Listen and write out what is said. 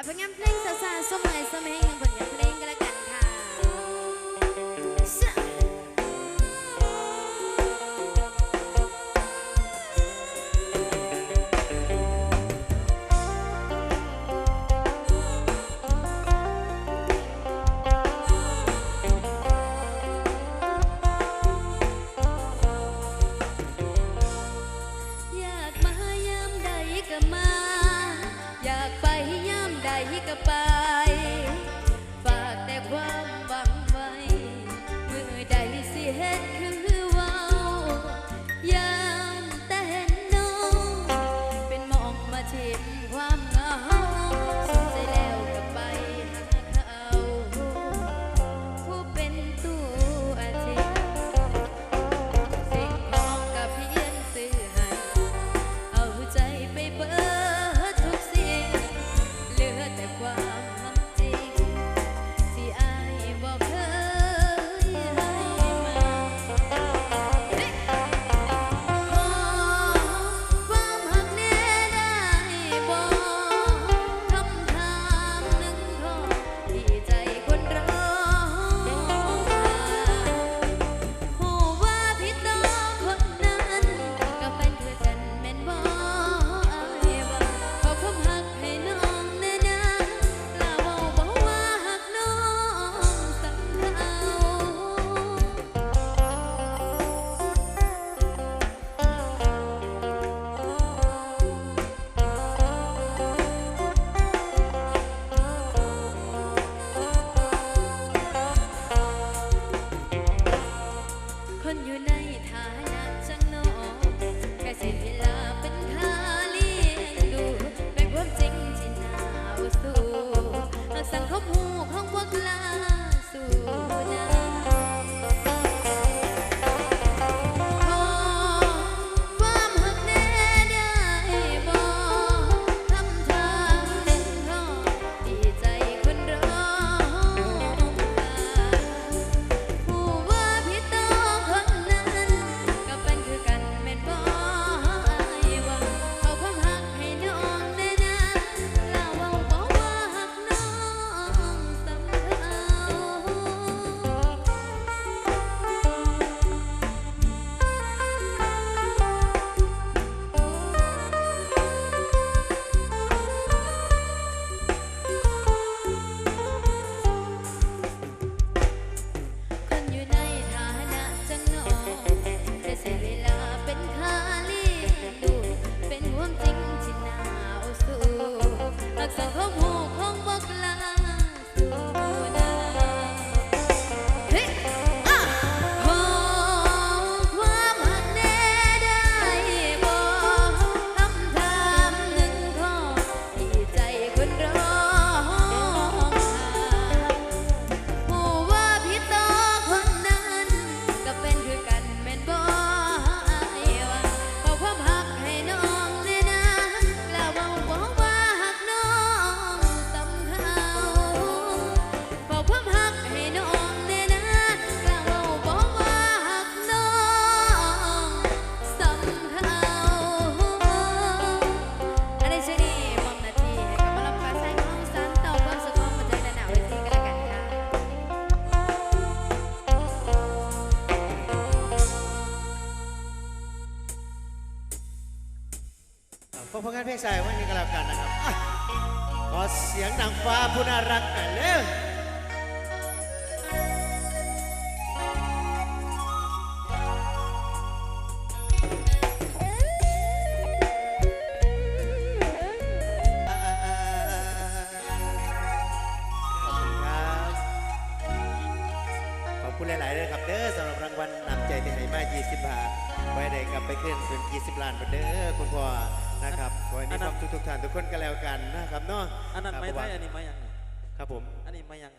pengen playing sasa semua semua yang pengen kapag That's a whole ผลงานเพลงสายวันนี้ก็แล้วกันนะครับ ขอเสียงนางฟ้าผู้น่ารักหน่อยเร็วหลายๆเลยครับเด้อสำหรับรางวัลนำใจที่ให้มา 20 บาทไว้ได้กลับไปขึ้นเป็น 20 ล้านบาทเด้อคุณพ่อ นะครับวันนี้ความสุขทุกท่านทุกคนก็แล้วกันนะครับเนาะอันนั้นไม่ได้อันนี้ไม่ยังครับผม อันนี้ไม่ยัง